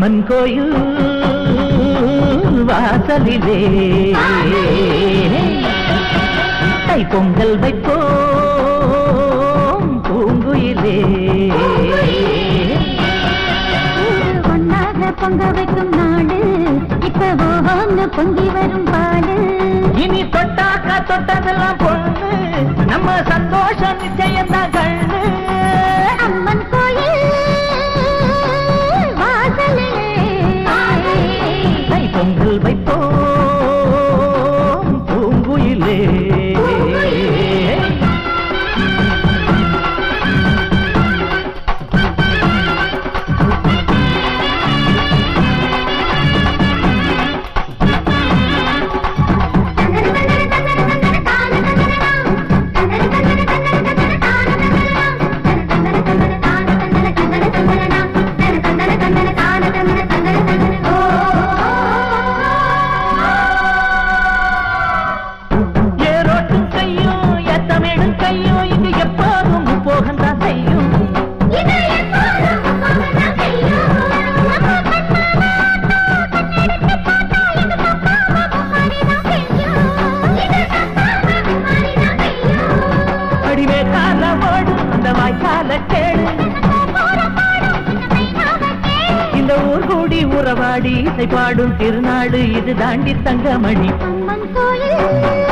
கோயில் வாசலிலே. தை பொங்கல் வைப்போம் பூங்குயிலே. ஒன்னாக பொங்க வைக்கும் நாடு இப்ப ஓஹோன்னு பொங்கி வரும் பாடு. இனி தொட்டாக்கா தொட்டதெல்லாம் பொண்ணு நம்ம சந்தோஷம் நிச்சயம்தான் கண்ணு உறவாடி பாடும் திருநாடு இது தாண்டி தங்கமணி. அம்மன் கோயில்.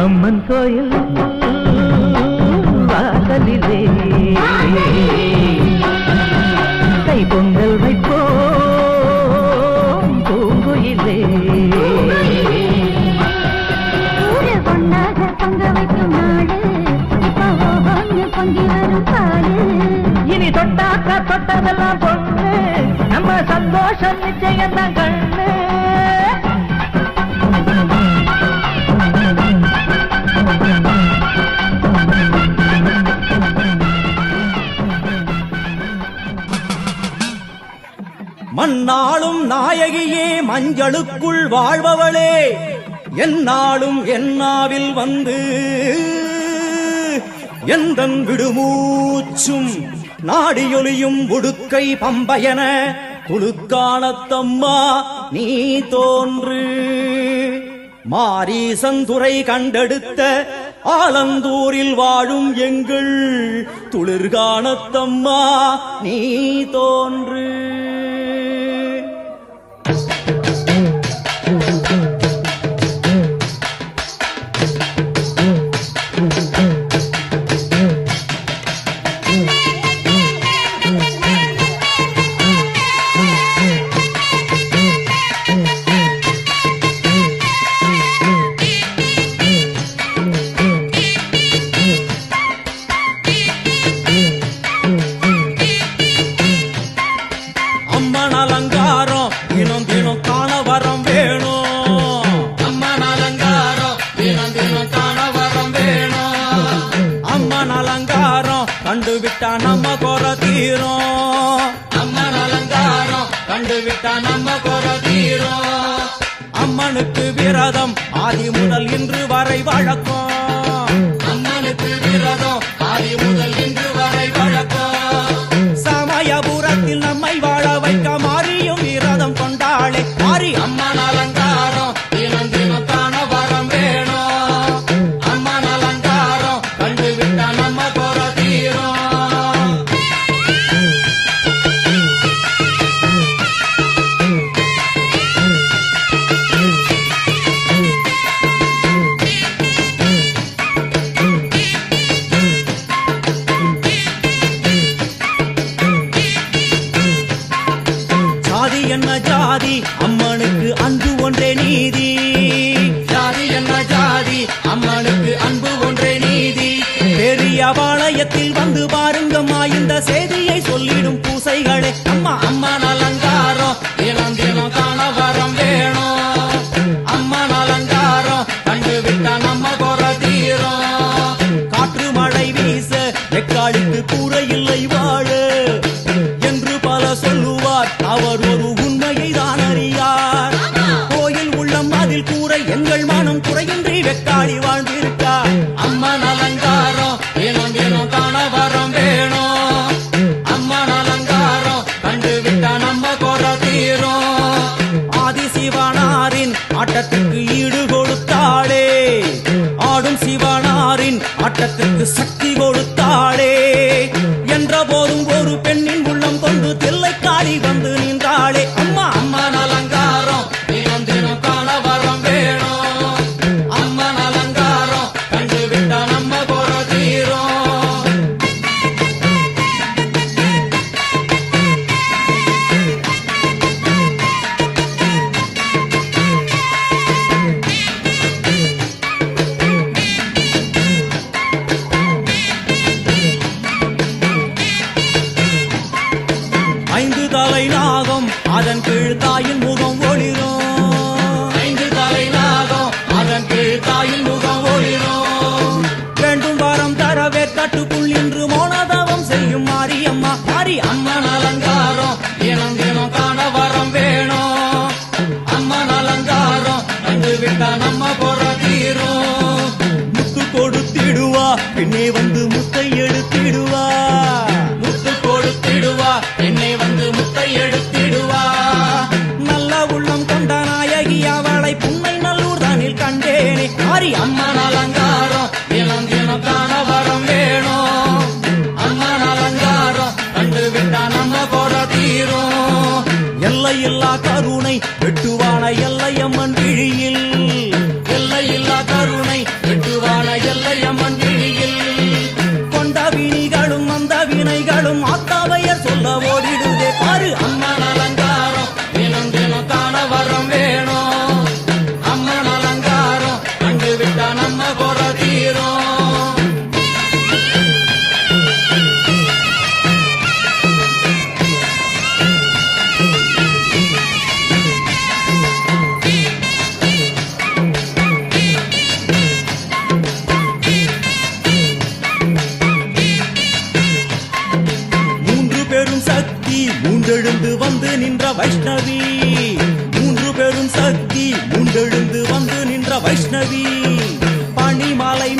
அம்மன் கோயில் வாசலிலே. கை பொங்கல் வைப்போம் பூங்குயிலே. இனி தொட்டாக்கா தொட்டதெல்லாம் பொண்ணு நம்ம சந்தோஷம் நிச்சயம் தான் கண்ணு. மண்ணாளும் நாயகியே மஞ்சளுக்குள் வாழ்பவளே. என்னாலும் என்னாவில் வந்து எந்தன் விடுமூச்சும் நாடியொலியும் உடுக்கை பம்பயன. குழுக்காலத்தம்மா நீ தோன்று. மாரீசந்துரை கண்டெடுத்த ஆலந்தூரில் வாழும் எங்கள் துளிர்காணத்தம்மா நீ தோன்று. அம்மனுக்கு ஆதி முதல் விரதம். ஆதி முதல் இன்று வரை வழக்கம். കളെ the second. அதன் கீழ் தாயின் முகம் ஒளிரும். ஐந்து தலை நாகம் அதன் கீழ் தாயின் முகம் ஒளிரும். ரெண்டும் வாரம் தரவே தட்டுக்குள் இன்று மோனதவம் செய்யும் மாரியம்மா. மாரி அம்மன் அலங்காரம் தினம் தினம் காண வரம் வேணும். அம்மன் அலங்காரம் வந்து விட்டா நம்ம போற தீரும். முத்து கொடுத்திடுவா பின்னே வந்து முத்தை எடுத்திடுவா. எல்லா கருணை வெட்டுவான எல்லை வைஷ்ணவி. மூன்று பெரும் சக்தி மூன்றெழுந்து வந்து நின்ற வைஷ்ணவி. பனிமலை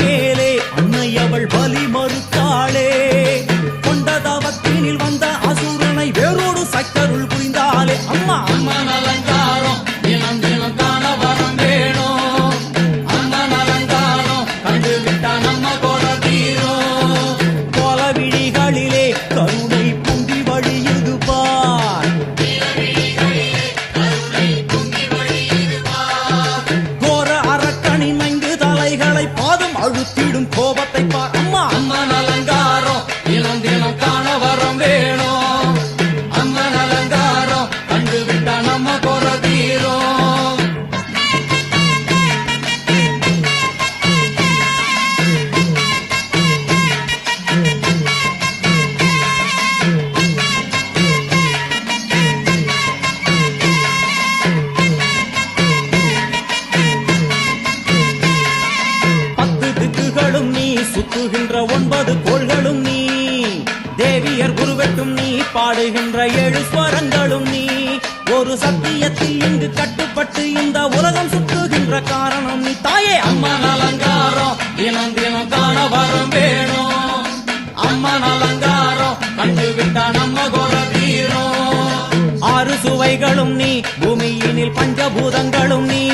சுவைகளும் நீ பூமியினில் பஞ்சபூதங்களும் நீ.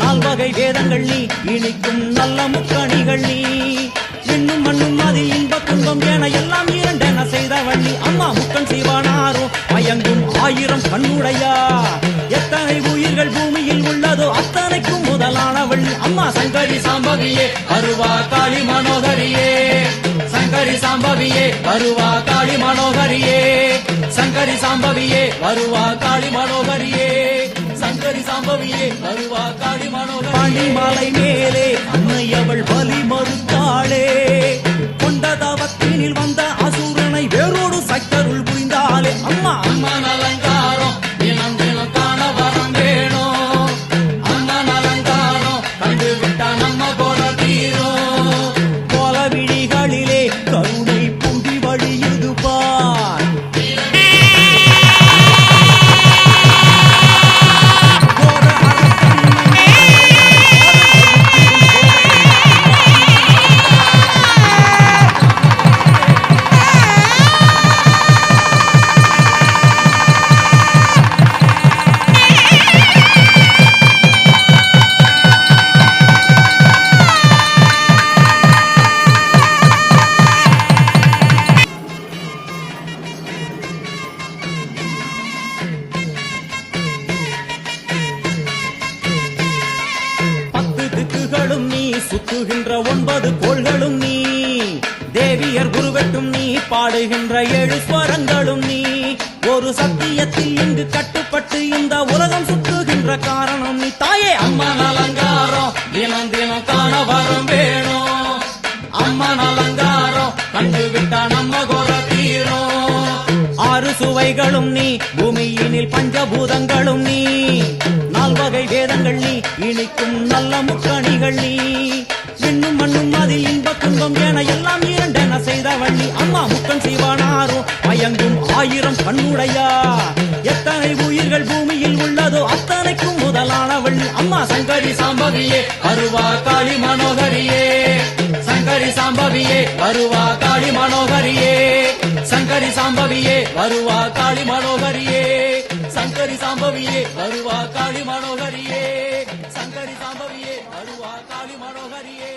நால்வகை வேதங்கள் நீ இனிக்கும் நல்ல முக்கணிகள் நீ. இன்னும் மண்ணும் அதில் இன்ப துன்பம் என எல்லாம் இரண்டென செய்தவள் நீ. அம்மா முக்கன் செய்வானாரோ மயங்கும் ஆயிரம் கண்ணுடையா எத்தனை உயிர்கள் பூமியில் உள்ளதோ அத்தனைக்கும் முதலானவள் அம்மா சங்கரி சாம்பவியே. அருவா காளி மனோகரியே. சங்கரி சாம்பவியே அருவா காளி மனோகரியே. சங்கரி சாம்பவியே வருவா காளி மனோகரியே. சங்கரி சாம்பவியே வருவா காளி மனோகரி பனிமலை மேலே அன்னை அவள் பலி மறுத்தாளே. கொண்ட தவத்தினில் வந்த கோள்களும் நீ சுத்துகின்ற ஒன்பது கோள்களும் நீ. தேவியர் குருவெட்டும் நீ பாடுகின்ற ஏழு ஸ்வரங்களும் நீ. ஒரு சத்தியத்தில் இங்கு கட்டுப்பட்டு இந்த உலகம் சுத்துகின்ற காரணம் நீ. தாயே அம்மா அலங்காரம் தினம் தினம் காண வரம் வேணும். அம்மா அலங்காரம் கண்டு விட்டா நம்ம குற தீரும். ஆறு சுவைகளும் நீ பூமியினில் பஞ்சபூதங்களும் நீ. வகை வேதங்கள் நீ இனிக்கும் நல்ல முக்கணிகள் நீ. விண்ணும் மண்ணும் அதில் இன்ப துன்பம் என எல்லாம் இரண்டென செய்தவள் நீ. அம்மா முக்கன் செய்வானாரோ மயங்கும் ஆயிரம் கண்ணுடையா. எத்தனை உயிர்கள் பூமியில் உள்ளதோ அத்தனைக்கும் முதலானவள் நீ. அம்மா சங்கரி சாம்பவியே அருவா காளி மனோகரியே. சங்கரி சாம்பவியே வருவா காளி மனோகரியே. சங்கரி சாம்பவியே வருவா காளி மனோகரியே. சங்கரி சாம்பவியே வருவா காளி மனோகரியே சங்கரி சாம்பவியே வருவா காளி மனோகரியே